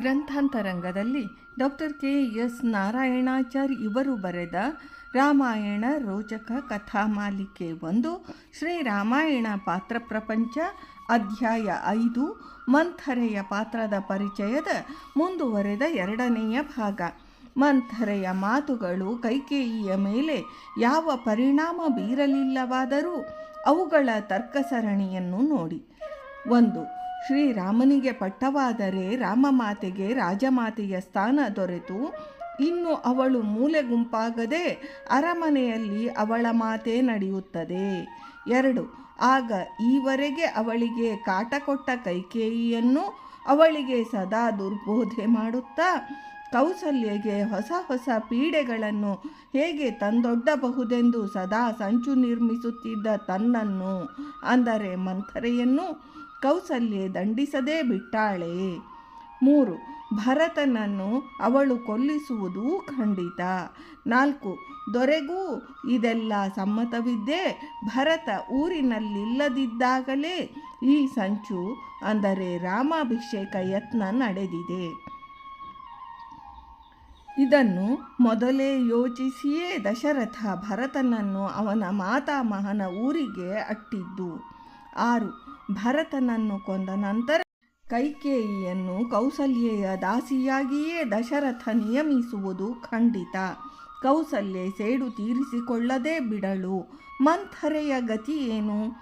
ಗ್ರಂಥಾಂತರಂಗದಲ್ಲಿ doctor K S Narayanachar ಇವರು ಬರೆದ ರಾಮಾಯಣ, ರೋಚಕ, ಕಥಾ ಮಾಲಿಕೆ ಒಂದು ಶ್ರೀರಾಮಾಯಣ ಪಾತ್ರ ಪ್ರಪಂಚ, ಅಧ್ಯಾಯ ಐದು, ಮಂಥರೆಯ ಪಾತ್ರದ ಪರಿಚಯದ ಮುಂದುವರೆದ ಎರಡನೆಯ ಭಾಗ. ಮಂಥರೆಯ ಮಾತುಗಳು ಕೈಕೇಯಿಯ ಮೇಲೆ ಯಾವ ಪರಿಣಾಮ ಬೀರಲಿಲ್ಲವಾದರೂ ಅವುಗಳ ತರ್ಕಸರಣಿಯನ್ನು ನೋಡಿ. ಒಂದು ಶ್ರೀರಾಮನಿಗೆ ಪಟ್ಟವಾದರೆ ರಾಮಮಾತೆಗೆ ರಾಜಮಾತೆಯ ಸ್ಥಾನ ದೊರೆತು. ಇನ್ನು ಅವಳು ಮೂಲೆ ಗುಂಪಾಗದೆ ಅರಮನೆಯಲ್ಲಿ ಅವಳ ಮಾತೇ ನಡೆಯುತ್ತದೆ. ಎರಡು, ಆಗ ಈವರೆಗೆ ಅವಳಿಗೆ ಕಾಟ ಕೊಟ್ಟ ಕೈಕೇಯಿಯನ್ನು ಅವಳಿಗೆ ಸದಾ ದುರ್ಬೋಧೆ ಮಾಡುತ್ತಾ, ಕೌಸಲ್ಯಗೆ ಹೊಸ ಹೊಸ ಪೀಡೆಗಳನ್ನು ಹೇಗೆ ತಂದೊಡ್ಡಬಹುದೆಂದು ಸದಾ ಸಂಚು ನಿರ್ಮಿಸುತ್ತಿದ್ದ ತನ್ನನ್ನು, ಅಂದರೆ ಮಂಥರೆಯನ್ನು ಕೌಸಲ್ಯೆ ದಂಡಿಸದೇ ಬಿಟ್ಟಾಳೆ. ಮೂರು, ಭರತನನ್ನು ಅವಳು ಕೊಲ್ಲಿಸುವುದು ಖಂಡಿತ. ನಾಲ್ಕು, ದೊರೆಗೂ ಇದೆಲ್ಲ ಸಮ್ಮತವಿದ್ದೇ ಭರತ ಊರಿನಲ್ಲಿಲ್ಲದಿದ್ದಾಗಲೇ ಈ ಸಂಚು, ಅಂದರೆ ರಾಮಾಭಿಷೇಕ ಯತ್ನ ನಡೆದಿದೆ. ಇದನ್ನು ಮೊದಲೇ ಯೋಚಿಸಿಯೇ ದಶರಥ ಭರತನನ್ನು ಅವನ ಮಾತಾಮಹನ ಊರಿಗೆ ಅಟ್ಟಿದ್ದು. ಆರು ಭರತನನ್ನು ಕೊಂದ ನಂತರ ಕೈಕೇಯಿಯನ್ನು ಕೌಸಲ್ಯೆಯ ದಾಸಿಯಾಗಿಯೇ ದಶರಥ ನಿಯಮಿಸುವುದು ಖಂಡಿತ. ಕೌಸಲ್ಯೆ ಸೇಡು ತೀರಿಸಿಕೊಳ್ಳದೆ ಬಿಡಳು ಮಂಥರೆಯ ಗತಿ ಏನು?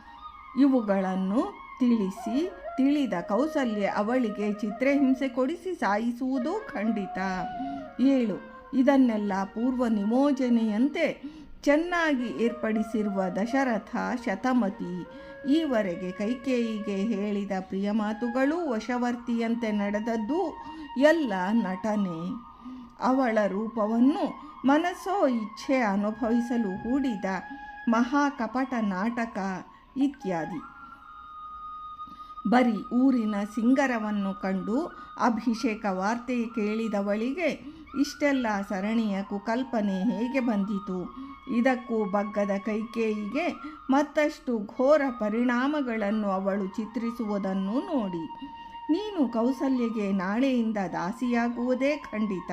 ಇವುಗಳನ್ನು ತಿಳಿಸಿ ತಿಳಿದ ಕೌಸಲ್ಯ ಅವಳಿಗೆ ಚಿತ್ರಹಿಂಸೆ ಕೊಡಿಸಿ ಸಾಯಿಸುವುದು ಖಂಡಿತ. ಏಳು. ಇದನ್ನೆಲ್ಲ ಪೂರ್ವ ನಿಮೋಜನೆಯಂತೆ ಚೆನ್ನಾಗಿ ಏರ್ಪಡಿಸಿರುವ ದಶರಥ ಶತಮತಿ. ಈವರೆಗೆ ಕೈಕೇಯಿಗೆ ಹೇಳಿದ ಪ್ರಿಯ ಮಾತುಗಳು ವಶವರ್ತಿಯಂತೆ ನಡೆದದ್ದು ಎಲ್ಲ ನಟನೆ. ಅವಳ ರೂಪವನ್ನು ಮನಸ್ಸೋ ಇಚ್ಛೆ ಅನುಭವಿಸಲು ಹೂಡಿದ ಮಹಾಕಪಟ ನಾಟಕ ಇತ್ಯಾದಿ. ಬರೀ ಊರಿನ ಸಿಂಗರವನ್ನು ಕಂಡು ಅಭಿಷೇಕ ವಾರ್ತೆ ಕೇಳಿದವಳಿಗೆ ಇಷ್ಟೆಲ್ಲ ಸರಣಿಯ ಕುಕಲ್ಪನೆ ಹೇಗೆ ಬಂದಿತು? ಇದಕ್ಕೂ ಬಗ್ಗದ ಕೈಕೇಯಿಗೆ ಮತ್ತಷ್ಟು ಘೋರ ಪರಿಣಾಮಗಳನ್ನು ಅವಳು ಚಿತ್ರಿಸುವುದನ್ನು ನೋಡಿ. ನೀನು ಕೌಸಲ್ಯಗೆ ನಾಳೆಯಿಂದ ದಾಸಿಯಾಗುವುದೇ ಖಂಡಿತ.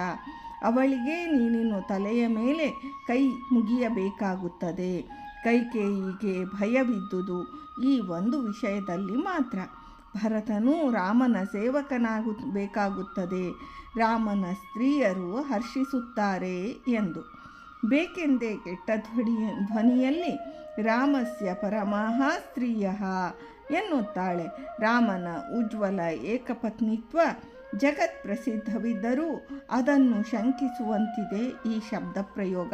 ಅವಳಿಗೆ ನೀನಿನ್ನು ತಲೆಯ ಮೇಲೆ ಕೈ ಮುಗಿಯಬೇಕಾಗುತ್ತದೆ. ಕೈಕೇಯಿಗೆ ಭಯವಿದ್ದುದು ಈ ಒಂದು ವಿಷಯದಲ್ಲಿ ಮಾತ್ರ. ಭರತನು ರಾಮನ ಸೇವಕನಾಗಬೇಕಾಗುತ್ತದೆ ರಾಮನ ಸ್ತ್ರೀಯರು ಹರ್ಷಿಸುತ್ತಾರೆ ಎಂದು. ಬೇಕೆಂದೇ ಕೆಟ್ಟ ಧ್ವನಿ, ಧ್ವನಿಯಲ್ಲಿ ರಾಮಸ್ಯ ಪರಮಃ ಸ್ತ್ರೀಯ ಎನ್ನುತ್ತಾಳೆ. ರಾಮನ ಉಜ್ವಲ ಏಕಪತ್ನಿತ್ವ ಜಗತ್ ಪ್ರಸಿದ್ಧವಿದ್ದರೂ ಅದನ್ನು ಶಂಕಿಸುವಂತಿದೆ ಈ ಶಬ್ದ ಪ್ರಯೋಗ.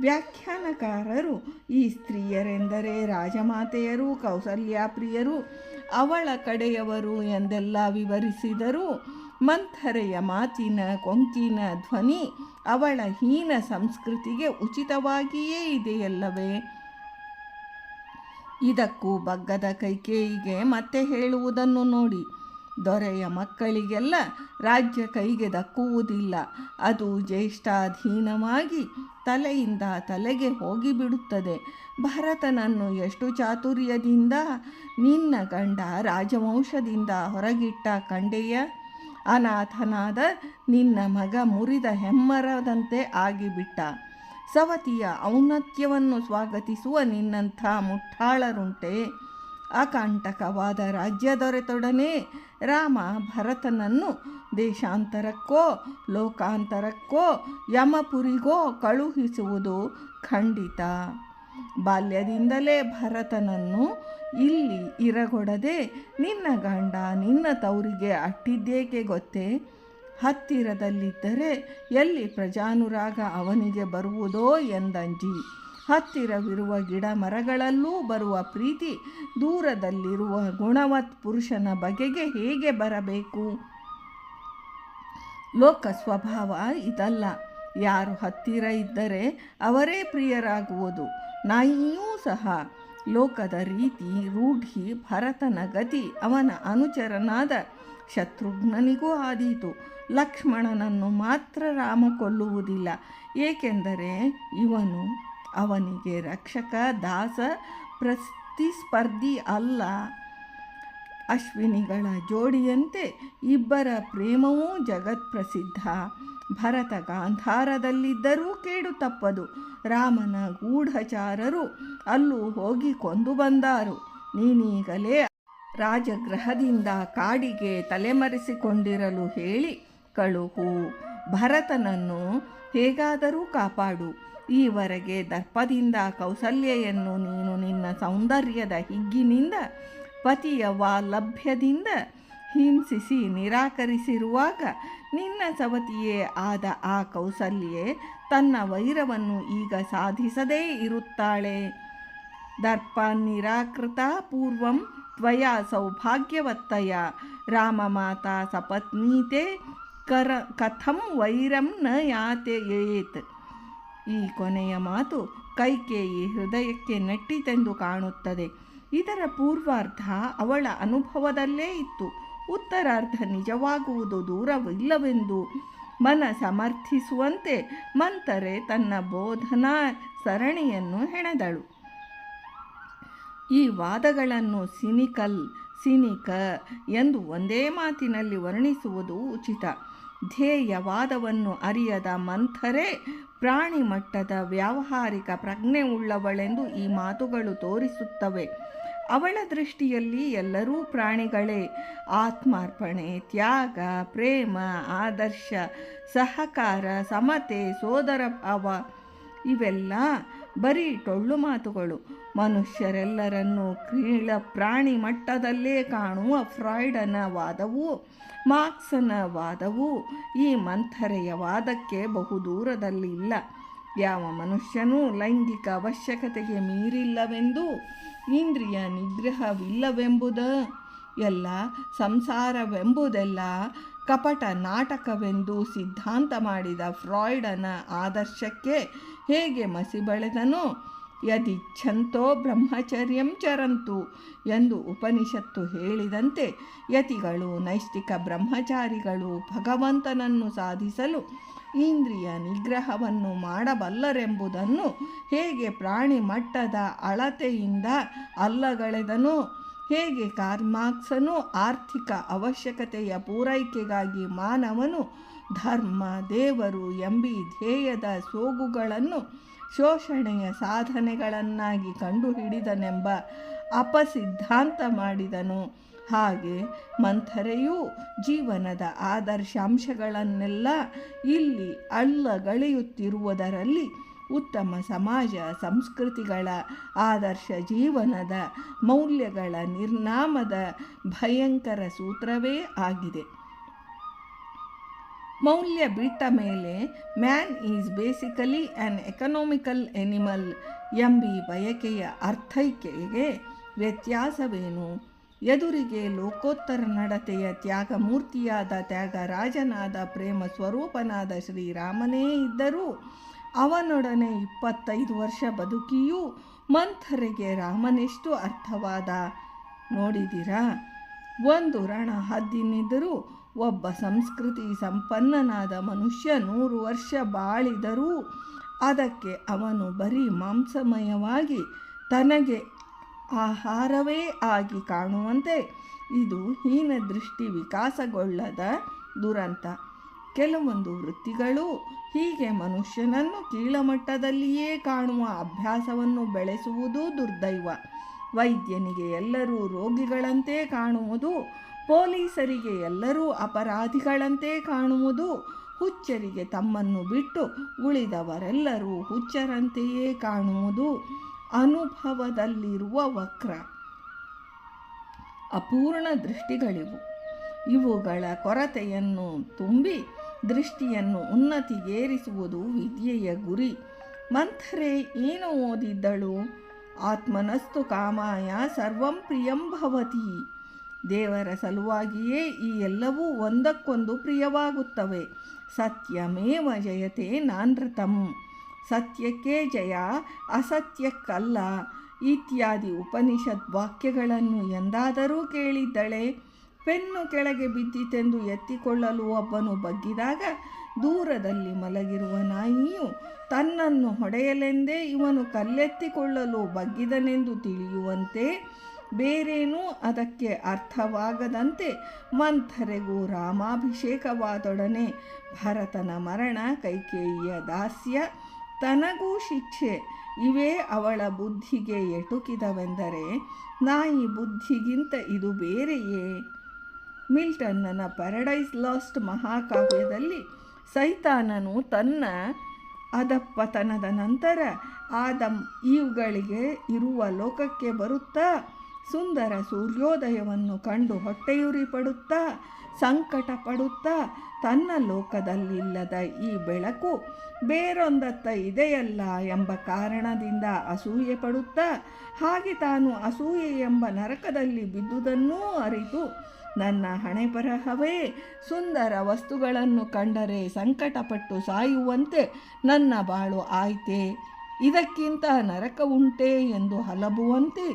ವ್ಯಾಖ್ಯಾನಕಾರರು ಈ ಸ್ತ್ರೀಯರೆಂದರೆ ರಾಜಮಾತೆಯರು ಕೌಸಲ್ಯಾಪ್ರಿಯರು ಅವಳ ಕಡೆಯವರು ಎಂದೆಲ್ಲ ವಿವರಿಸಿದರು ಮಂಥರೆಯ ಮಾತಿನ ಕೊಂಕಿನ ಧ್ವನಿ ಅವಳ ಹೀನ ಸಂಸ್ಕೃತಿಗೆ ಉಚಿತವಾಗಿಯೇ ಇದೆಯಲ್ಲವೇ? ಇದಕ್ಕೂ ಬಗ್ಗದ ಕೈಕೇಯಿಗೆ ಮತ್ತೆ ಹೇಳುವುದನ್ನು ನೋಡಿ. ದೊರೆಯ ಮಕ್ಕಳಿಗೆಲ್ಲ ರಾಜ್ಯ ಕೈಗೆ ದಕ್ಕುವುದಿಲ್ಲ. ಅದು ಜ್ಯೇಷ್ಠಾಧೀನವಾಗಿ ತಲೆಯಿಂದ ತಲೆಗೆ ಹೋಗಿಬಿಡುತ್ತದೆ. ಭರತನನ್ನು ಎಷ್ಟು ಚಾತುರ್ಯದಿಂದ ನಿನ್ನ ಗಂಡ ರಾಜವಂಶದಿಂದ ಹೊರಗಿಟ್ಟ ಕಂಡೆಯ? ಅನಾಥನಾದ ನಿನ್ನ ಮಗ ಮುರಿದ ಹೆಮ್ಮರದಂತೆ ಆಗಿಬಿಟ್ಟ. ಸವತಿಯ ಔನ್ನತ್ಯವನ್ನು ಸ್ವಾಗತಿಸುವ ನಿನ್ನಂಥ ಮುಟ್ಟಾಳರುಂಟೆ ಅಕಾಂಟಕವಾದ ರಾಜ್ಯ ದೊರೆತೊಡನೆ ರಾಮ ಭರತನನ್ನು ದೇಶಾಂತರಕ್ಕೋ, ಲೋಕಾಂತರಕ್ಕೋ, ಯಮಪುರಿಗೋ ಕಳುಹಿಸುವುದು ಖಂಡಿತ. ಬಾಲ್ಯದಿಂದಲೇ ಭರತನನ್ನು ಇಲ್ಲಿ ಇರಗೊಡದೆ ನಿನ್ನ ಗಂಡ ನಿನ್ನ ತವರಿಗೆ ಅಟ್ಟಿದ್ದೇಕೆ ಗೊತ್ತೇ? ಹತ್ತಿರದಲ್ಲಿದ್ದರೆ ಎಲ್ಲಿ ಪ್ರಜಾನುರಾಗ ಅವನಿಗೆ ಬರುವುದೋ ಎಂದಂಜಿ. ಹತ್ತಿರವಿರುವ ಗಿಡ ಮರಗಳಲ್ಲೂ ಬರುವ ಪ್ರೀತಿ, ದೂರದಲ್ಲಿರುವ ಗುಣವತ್ ಪುರುಷನ ಬಗೆಗೆ ಹೇಗೆ ಬರಬೇಕು? ಲೋಕ ಸ್ವಭಾವ ಇದಲ್ಲ. ಯಾರು ಹತ್ತಿರ ಇದ್ದರೆ ಅವರೇ ಪ್ರಿಯರಾಗುವುದು. ನಾಯಿಯೂ ಸಹ ಲೋಕದ ರೀತಿ ರೂಢಿ, ಭರತನ ಗತಿ, ಅವನ ಅನುಚರನಾದ ಶತ್ರುಘ್ನನಿಗೂ ಆದೀತು. ಲಕ್ಷ್ಮಣನನ್ನು ಮಾತ್ರ ರಾಮ ಕೊಲ್ಲುವುದಿಲ್ಲ. ಏಕೆಂದರೆ ಇವನು ಅವನಿಗೆ ರಕ್ಷಕ, ದಾಸ, ಪ್ರತಿಸ್ಪರ್ಧಿ ಅಲ್ಲ. ಅಶ್ವಿನಿಗಳ ಜೋಡಿಯಂತೆ ಇಬ್ಬರ ಪ್ರೇಮವೂ ಜಗತ್ಪ್ರಸಿದ್ಧ. ಭರತ ಗಾಂಧಾರದಲ್ಲಿದ್ದರೂ ಕೇಡು ತಪ್ಪದು. ರಾಮನ ಗೂಢಚಾರರು ಅಲ್ಲೂ ಹೋಗಿ ಕೊಂದು ಬಂದಾರು. ನೀನೀಗಲೇ ರಾಜಗೃಹದಿಂದ ಕಾಡಿಗೆ ತಲೆಮರೆಸಿಕೊಂಡಿರಲು ಹೇಳಿ ಕಳುಹು. ಭರತನನ್ನು ಹೇಗಾದರೂ ಕಾಪಾಡು. ಈವರೆಗೆ ದರ್ಪದಿಂದ ಕೌಸಲ್ಯೆಯನ್ನು ನೀನು ನಿನ್ನ ಸೌಂದರ್ಯದ ಹಿಗ್ಗಿನಿಂದ ಪತಿಯ ವಾಲಭ್ಯದಿಂದ ಹಿಂಸಿಸಿ ನಿರಾಕರಿಸಿರುವಾಗ ನಿನ್ನ ಸವತಿಯೇ ಆದ ಆ ಕೌಸಲ್ಯೆ ತನ್ನ ವೈರವನ್ನು ಈಗ ಸಾಧಿಸದೇ ಇರುತ್ತಾಳೆ. ದರ್ಪ ನಿರಾಕೃತ ಪೂರ್ವಂ ತ್ವಯಾ ಸೌಭಾಗ್ಯವತ್ತಯ. ರಾಮಮಾತಾ ಸಪತ್ನೀತೆ ಕರ ಕಥಂ ವೈರಂ ನ ಯಾತೆಯೇತ್ ಈ ಕೊನೆಯ ಮಾತು ಕೈಕೇಯಿ ಹೃದಯಕ್ಕೆ ನೆಟ್ಟಿತೆಂದು ಕಾಣುತ್ತದೆ. ಇದರ ಪೂರ್ವಾರ್ಧ ಅವಳ ಅನುಭವದಲ್ಲೇ ಇತ್ತು. ಉತ್ತರಾರ್ಧ ನಿಜವಾಗುವುದು ದೂರವಿಲ್ಲವೆಂದು ಮನ ಸಮರ್ಥಿಸುವಂತೆ ಮಂತರೆ ತನ್ನ ಬೋಧನಾ ಸರಣಿಯನ್ನು ಹೆಣೆದಳು. ಈ ವಾದಗಳನ್ನು ಸಿನಿಕಲ್, ಸಿನಿಕ ಎಂದು ಒಂದೇ ಮಾತಿನಲ್ಲಿ ವರ್ಣಿಸುವುದು ಉಚಿತ. ಧ್ಯೇಯವಾದವನ್ನು ಅರಿಯದ ಮಂಥರೆ ಪ್ರಾಣಿ ಮಟ್ಟದ ವ್ಯಾವಹಾರಿಕ ಪ್ರಜ್ಞೆ ಉಳ್ಳವಳೆಂದು ಈ ಮಾತುಗಳು ತೋರಿಸುತ್ತವೆ. ಅವಳ ದೃಷ್ಟಿಯಲ್ಲಿ ಎಲ್ಲರೂ ಪ್ರಾಣಿಗಳೇ. ಆತ್ಮಾರ್ಪಣೆ, ತ್ಯಾಗ, ಪ್ರೇಮ, ಆದರ್ಶ, ಸಹಕಾರ, ಸಮತೆ, ಸೋದರ ಭಾವ ಇವೆಲ್ಲ ಬರೀ ಟೊಳ್ಳು ಮಾತುಗಳು. ಮನುಷ್ಯರೆಲ್ಲರನ್ನು ಕ್ರೀಳ ಪ್ರಾಣಿ ಮಟ್ಟದಲ್ಲೇ ಕಾಣುವ ಫ್ರಾಯ್ಡನ ವಾದವು, ಮಾರ್ಕ್ಸನ ವಾದವು ಈ ಮಂಥರೆಯ ವಾದಕ್ಕೆ ಬಹುದೂರದಲ್ಲಿ ಇಲ್ಲ ಯಾವ ಮನುಷ್ಯನೂ ಲೈಂಗಿಕ ಅವಶ್ಯಕತೆಗೆ ಮೀರಿಲ್ಲವೆಂದು ಇಂದ್ರಿಯ ನಿಗ್ರಹವಿಲ್ಲವೆಂಬುದ ಎಲ್ಲ, ಸಂಸಾರವೆಂಬುದೆಲ್ಲ ಕಪಟ ನಾಟಕವೆಂದು ಸಿದ್ಧಾಂತ ಮಾಡಿದ ಫ್ರಾಯ್ಡನ ಆದರ್ಶಕ್ಕೆ ಹೇಗೆ ಮಸಿ ಬೆಳೆದನೋ? ಯದಿಚ್ಛಂತೋ ಬ್ರಹ್ಮಚರ್ಯಂ ಚರಂತು ಎಂದು ಉಪನಿಷತ್ತು ಹೇಳಿದಂತೆ ಯತಿಗಳು, ನೈಷ್ಠಿಕ ಬ್ರಹ್ಮಚಾರಿಗಳು ಭಗವಂತನನ್ನು ಸಾಧಿಸಲು ಇಂದ್ರಿಯ ನಿಗ್ರಹವನ್ನು ಮಾಡಬಲ್ಲರೆಂಬುದನ್ನು ಹೇಗೆ ಪ್ರಾಣಿ ಮಟ್ಟದ ಅಳತೆಯಿಂದ ಅಲ್ಲಗಳೆದನು? ಹೇಗೆ ಕಾರ್ಮಾಕ್ಸನು ಆರ್ಥಿಕ ಅವಶ್ಯಕತೆಯ ಪೂರೈಕೆಗಾಗಿ ಮಾನವನು ಧರ್ಮ, ದೇವರು ಎಂಬಿ ಧ್ಯೇಯದ ಸೋಗುಗಳನ್ನು ಶೋಷಣೆಯ ಸಾಧನೆಗಳನ್ನಾಗಿ ಕಂಡುಹಿಡಿದನೆಂಬ ಅಪಸಿದ್ಧಾಂತ ಮಾಡಿದನು. ಹಾಗೆ ಮಂಥರೆಯೂ ಜೀವನದ ಆದರ್ಶಾಂಶಗಳನ್ನೆಲ್ಲ ಇಲ್ಲಿ ಅಳ್ಳಗಳೆಯುತ್ತಿರುವುದರಲ್ಲಿ ಉತ್ತಮ ಸಮಾಜ, ಸಂಸ್ಕೃತಿಗಳ, ಆದರ್ಶ ಜೀವನದ ಮೌಲ್ಯಗಳ ನಿರ್ನಾಮದ ಭಯಂಕರ ಸೂತ್ರವೇ ಆಗಿದೆ. ಮೌಲ್ಯ ಬಿಟ್ಟ ಮೇಲೆ man is basically an economical animal MB ಬಯಕೆಯ ಅರ್ಥೈಕೆಗೆ ವ್ಯತ್ಯಾಸವೇನು? ಎದುರಿಗೆ ಲೋಕೋತ್ತರ ನಡತೆಯ ತ್ಯಾಗ ಮೂರ್ತಿಯಾದ ತ್ಯಾಗ ರಾಜನಾದ ಪ್ರೇಮ ಸ್ವರೂಪನಾದ ಶ್ರೀರಾಮನೇ ಇದ್ದರೂ ಅವನೊಡನೆ ಇಪ್ಪತ್ತೈದು ವರ್ಷ ಬದುಕಿಯೂ ಮಂಥರಿಗೆ ರಾಮನೆಷ್ಟು ಅರ್ಥವಾದ? ನೋಡಿದಿರಾ? ಒಂದು ರಣ ಹದ್ದಿನಿದ್ದರೂ ಒಬ್ಬ ಸಂಸ್ಕೃತಿ ಸಂಪನ್ನನಾದ ಮನುಷ್ಯ ನೂರು ವರ್ಷ ಬಾಳಿದರೂ ಅದಕ್ಕೆ ಅವನು ಬರೀ ಮಾಂಸಮಯವಾಗಿ ತನಗೆ ಆಹಾರವೇ ಆಗಿ ಕಾಣುವಂತೆ. ಇದು ಹೀನ ದೃಷ್ಟಿ ವಿಕಾಸಗೊಳ್ಳದ ದುರಂತ. ಕೆಲವೊಂದು ವೃತ್ತಿಗಳು ಹೀಗೆ ಮನುಷ್ಯನನ್ನು ಕೀಳಮಟ್ಟದಲ್ಲಿಯೇ ಕಾಣುವ ಅಭ್ಯಾಸವನ್ನು ಬೆಳೆಸುವುದು ದುರ್ದೈವ. ವೈದ್ಯನಿಗೆ ಎಲ್ಲರೂ ರೋಗಿಗಳಂತೆ ಕಾಣುವುದು, ಪೊಲೀಸರಿಗೆ ಎಲ್ಲರೂ ಅಪರಾಧಿಗಳಂತೆ ಕಾಣುವುದು, ಹುಚ್ಚರಿಗೆ ತಮ್ಮನ್ನು ಬಿಟ್ಟು ಉಳಿದವರೆಲ್ಲರೂ ಹುಚ್ಚರಂತೆಯೇ ಕಾಣುವುದು. ಅನುಭವದಲ್ಲಿರುವ ವಕ್ರ. ಅಪೂರ್ಣ ದೃಷ್ಟಿಗಳಿವು. ಇವುಗಳ ಕೊರತೆಯನ್ನು ತುಂಬಿ ದೃಷ್ಟಿಯನ್ನು ಉನ್ನತಿಗೇರಿಸುವುದು ವಿದ್ಯೆಯ ಗುರಿ. ಮಂಥರೆ ಏನು ಓದಿದ್ದಳು? ಆತ್ಮನಸ್ತು ಕಾಮಾಯ ಸರ್ವಂ ಪ್ರಿಯಂ ಭವತಿ. ದೇವರ ಸಲುವಾಗಿಯೇ ಈ ಎಲ್ಲವೂ ಒಂದಕ್ಕೊಂದು ಪ್ರಿಯವಾಗುತ್ತವೆ. ಸತ್ಯಮೇವ ಜಯತೆ ನಾನೃತಂ. ಸತ್ಯಕ್ಕೆ ಜಯ, ಅಸತ್ಯಕ್ಕಲ್ಲ. ಇತ್ಯಾದಿ ಉಪನಿಷತ್ ವಾಕ್ಯಗಳನ್ನು ಎಂದಾದರೂ ಕೇಳಿದ್ದಳೆ. ಪೆನ್ನು ಕೆಳಗೆ ಬಿದ್ದಿತೆಂದು ಎತ್ತಿಕೊಳ್ಳಲು ಒಬ್ಬನು ಬಗ್ಗಿದಾಗ ದೂರದಲ್ಲಿ ಮಲಗಿರುವ ನಾಯಿಯು ತನ್ನನ್ನು ಹೊಡೆಯಲೆಂದೇ ಇವನು ಕಲ್ಲೆತ್ತಿಕೊಳ್ಳಲು ಬಗ್ಗಿದನೆಂದು ತಿಳಿಯುವಂತೆ ಬೇರೇನೂ ಅದಕ್ಕೆ ಅರ್ಥವಾಗದಂತೆ ಮಂಥರೆಗೂ ರಾಮಾಭಿಷೇಕವಾದೊಡನೆ ಭರತನ ಮರಣ ಕೈಕೇಯಿಯ ದಾಸ್ಯ ತನಗೂ ಶಿಕ್ಷೆ. ಇವೇ ಅವಳ ಬುದ್ಧಿಗೆ ಎಟುಕಿದವೆಂದರೆ ನಾಯಿ ಬುದ್ಧಿಗಿಂತ ಇದು ಬೇರೆಯೇ? ಮಿಲ್ಟನ್ನನ ಪ್ಯಾರಡೈಸ್ ಲಾಸ್ಟ್ ಮಹಾಕಾವ್ಯದಲ್ಲಿ ಸೈತಾನನು ತನ್ನ ಅದಪ್ಪತನದ ನಂತರ ಆದಂ ಇವುಗಳಿಗೆ ಇರುವ ಲೋಕಕ್ಕೆ ಬರುತ್ತಾ, ಸುಂದರ ಸೂರ್ಯೋದಯವನ್ನು ಕಂಡು ಹೊಟ್ಟೆಯುರಿ ಪಡುತ್ತಾ ಸಂಕಟ ಪಡುತ್ತಾ ತನ್ನ ಲೋಕದಲ್ಲಿಲ್ಲದ ಈ ಬೆಳಕು ಬೇರೊಂದತ್ತ ಇದೆಯಲ್ಲ ಎಂಬ ಕಾರಣದಿಂದ ಅಸೂಯೆ ಪಡುತ್ತಾ ಹಾಗೆ ತಾನು ಅಸೂಯೆ ಎಂಬ ನರಕದಲ್ಲಿ ಬಿದ್ದುದನ್ನೂ ಅರಿತು ನನ್ನ ಹಣೆಬರಹವೇ ಸುಂದರ ವಸ್ತುಗಳನ್ನು ಕಂಡರೆ ಸಂಕಟಪಟ್ಟು ಸಾಯುವಂತೆ ನನ್ನ ಬಾಳು ಆಯ್ತೆ. ಇದಕ್ಕಿಂತ ನರಕ ಉಂಟೆ ಎಂದು ಹಲಬುವಂತೆ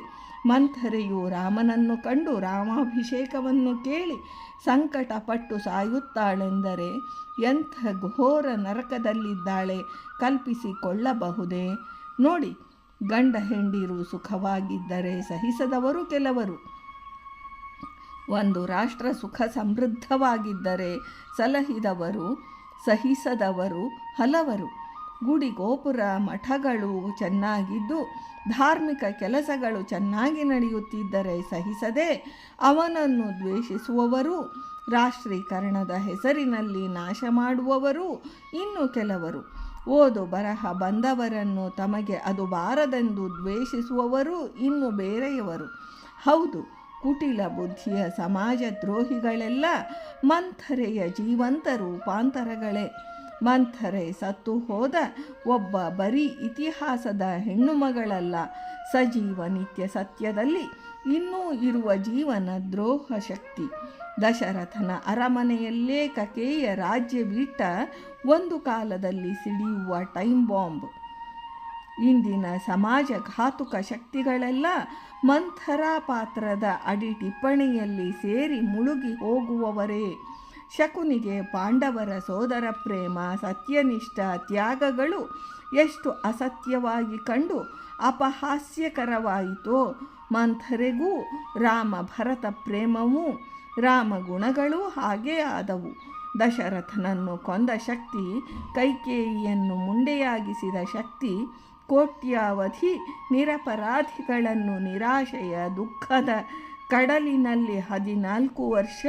ಮಂಥರೆಯು ರಾಮನನ್ನು ಕಂಡು ರಾಮಾಭಿಷೇಕವನ್ನು ಕೇಳಿ ಸಂಕಟ ಪಟ್ಟು ಸಾಯುತ್ತಾಳೆಂದರೆ ಎಂಥ ಘೋರ ನರಕದಲ್ಲಿದ್ದಾಳೆ ಕಲ್ಪಿಸಿಕೊಳ್ಳಬಹುದೇ? ನೋಡಿ, ಗಂಡ ಹೆಂಡಿರು ಸುಖವಾಗಿದ್ದರೆ ಸಹಿಸದವರು ಕೆಲವರು. ಒಂದು ರಾಷ್ಟ್ರ ಸುಖ ಸಮೃದ್ಧವಾಗಿದ್ದರೆ ಸಲಹಿದವರು, ಸಹಿಸದವರು ಹಲವರು. ಗುಡಿ ಗೋಪುರ ಮಠಗಳು ಚೆನ್ನಾಗಿದ್ದು, ಧಾರ್ಮಿಕ ಕೆಲಸಗಳು ಚೆನ್ನಾಗಿ ನಡೆಯುತ್ತಿದ್ದರೆ ಸಹಿಸದೆ ಅವನನ್ನು ದ್ವೇಷಿಸುವವರು, ರಾಷ್ಟ್ರೀಕರಣದ ಹೆಸರಿನಲ್ಲಿ ನಾಶ ಮಾಡುವವರು ಇನ್ನು ಕೆಲವರು. ಓದು ಬರಹ ಬಂದವರನ್ನು ತಮಗೆ ಅದು ಬಾರದೆಂದು ದ್ವೇಷಿಸುವವರು ಇನ್ನು ಬೇರೆಯವರು. ಹೌದು, ಕುಟಿಲ ಬುದ್ಧಿಯ ಸಮಾಜ ದ್ರೋಹಿಗಳೆಲ್ಲ ಮಂಥರೆಯ ಜೀವಂತ ರೂಪಾಂತರಗಳೇ. ಮಂಥರೆ ಸತ್ತು ಹೋದ ಒಬ್ಬ ಬರೀ ಇತಿಹಾಸದ ಹೆಣ್ಣು ಮಗಳಲ್ಲ ಸಜೀವ ನಿತ್ಯ ಸತ್ಯದಲ್ಲಿ ಇನ್ನೂ ಇರುವ ಜೀವನ ದ್ರೋಹ ಶಕ್ತಿ. ದಶರಥನ ಅರಮನೆಯಲ್ಲೇ ಕಕೇಯ ರಾಜ್ಯವಿಟ್ಟ ಒಂದು ಕಾಲದಲ್ಲಿ ಸಿಡಿಯುವ ಟೈಮ್ ಬಾಂಬ್. ಇಂದಿನ ಸಮಾಜ ಘಾತುಕ ಶಕ್ತಿಗಳೆಲ್ಲ ಮಂಥರ ಪಾತ್ರದ ಅಡಿ ಟಿಪ್ಪಣಿಯಲ್ಲಿ ಸೇರಿ ಮುಳುಗಿ ಹೋಗುವವರೇ. ಶಕುನಿಗೆ ಪಾಂಡವರ ಸೋದರ ಪ್ರೇಮ, ಸತ್ಯನಿಷ್ಠ ತ್ಯಾಗಗಳು ಎಷ್ಟು ಅಸತ್ಯವಾಗಿ ಕಂಡು ಅಪಹಾಸ್ಯಕರವಾಯಿತೋ. ಮಂಥರೆಗೂ ರಾಮ ಭರತ ಪ್ರೇಮವೂ ರಾಮ ಗುಣಗಳೂ ಹಾಗೇ ಆದವು. ದಶರಥನನ್ನು ಕೊಂದ ಶಕ್ತಿ, ಕೈಕೇಯಿಯನ್ನು ಮುಂಡೆಯಾಗಿಸಿದ ಶಕ್ತಿ, ಕೋಟ್ಯಾವಧಿ ನಿರಪರಾಧಿಗಳನ್ನು ನಿರಾಶೆಯ ದುಃಖದ ಕಡಲಿನಲ್ಲಿ ಹದಿನಾಲ್ಕು ವರ್ಷ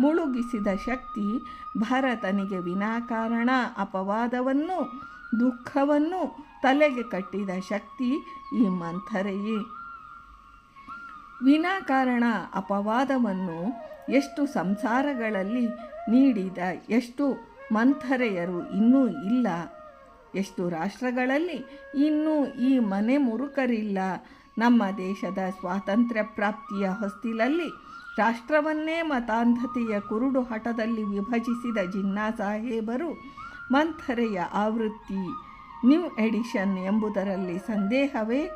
ಮುಳುಗಿಸಿದ ಶಕ್ತಿ ಭರತನಿಗೆ ವಿನಾಕಾರಣ ಅಪವಾದವನ್ನು, ದುಃಖವನ್ನು ತಲೆಗೆ ಕಟ್ಟಿದ ಶಕ್ತಿ ಈ ಮಂಥರೆಯೇ. ವಿನಾಕಾರಣ ಅಪವಾದವನ್ನು ಎಷ್ಟು ಸಂಸಾರಗಳಲ್ಲಿ ನೀಡಿದ ಎಷ್ಟು ಮಂಥರೆಯರು ಇನ್ನೂ ಇಲ್ಲ. ಎಷ್ಟು ರಾಷ್ಟ್ರಗಳಲ್ಲಿ ಇನ್ನೂ ಈ ಮನೆ ಮುರುಕರಿಲ್ಲ. ನಮ್ಮ ದೇಶದ ಸ್ವಾತಂತ್ರ್ಯ ಪ್ರಾಪ್ತಿಯ ಹೊಸ್ತಿಲಲ್ಲಿ ರಾಷ್ಟ್ರವನ್ನೇ ಮತಾಂಧತೆಯ ಕುರುಡು ಹಠದಲ್ಲಿ ವಿಭಜಿಸಿದ ಜಿನ್ನಾ ಸಾಹೇಬರು ಮಂಥರೆಯ ಆವೃತ್ತಿ ನ್ಯೂ ಎಡಿಷನ್ ಎಂಬುದರಲ್ಲಿ ಸಂದೇಹವೇ?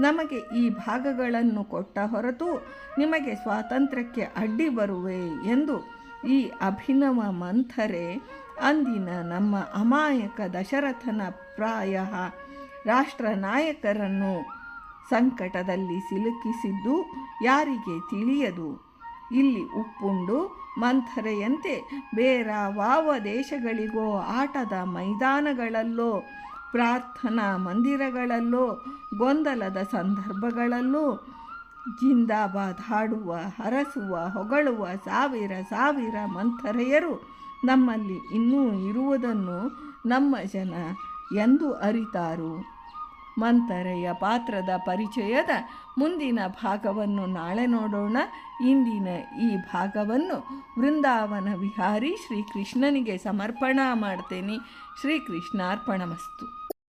ನಮಗೆ ಈ ಭಾಗಗಳನ್ನು ಕೊಟ್ಟ ಹೊರತು ನಿಮಗೆ ಸ್ವಾತಂತ್ರ್ಯಕ್ಕೆ ಅಡ್ಡಿ ಬರುವೆ ಎಂದು ಈ ಅಭಿನವ ಮಂಥರೆ ಅಂದಿನ ನಮ್ಮ ಅಮಾಯಕ ದಶರಥನ ಪ್ರಾಯ ರಾಷ್ಟ್ರ ನಾಯಕರನ್ನು ಸಂಕಟದಲ್ಲಿ ಸಿಲುಕಿಸಿದ್ದು ಯಾರಿಗೆ ತಿಳಿಯದು? ಇಲ್ಲಿ ಉಪ್ಪುಂಡು ಮಂಥರೆಯಂತೆ ಬೇರಾವಾವ ದೇಶಗಳಿಗೋ ಆಟದ ಮೈದಾನಗಳಲ್ಲೋ, ಪ್ರಾರ್ಥನಾ ಮಂದಿರಗಳಲ್ಲೋ, ಗೊಂದಲದ ಸಂದರ್ಭಗಳಲ್ಲೋ, ಜಿಂದಾಬಾದ್ ಹಾಡುವ, ಹರಸುವ, ಹೊಗಳುವ ಸಾವಿರ ಸಾವಿರ ಮಂಥರೆಯರು ನಮ್ಮಲ್ಲಿ ಇನ್ನೂ ಇರುವುದನ್ನು ನಮ್ಮ ಜನ ಎಂದು ಅರಿತಾರು. ಮಂಥರೆಯ ಪಾತ್ರದ ಪರಿಚಯದ ಮುಂದಿನ ಭಾಗವನ್ನು ನಾಳೆ ನೋಡೋಣ. ಇಂದಿನ ಈ ಭಾಗವನ್ನು ವೃಂದಾವನ ವಿಹಾರಿ ಶ್ರೀಕೃಷ್ಣನಿಗೆ ಸಮರ್ಪಣಾ ಮಾಡ್ತೇನೆ. ಶ್ರೀಕೃಷ್ಣಾರ್ಪಣಮಸ್ತು.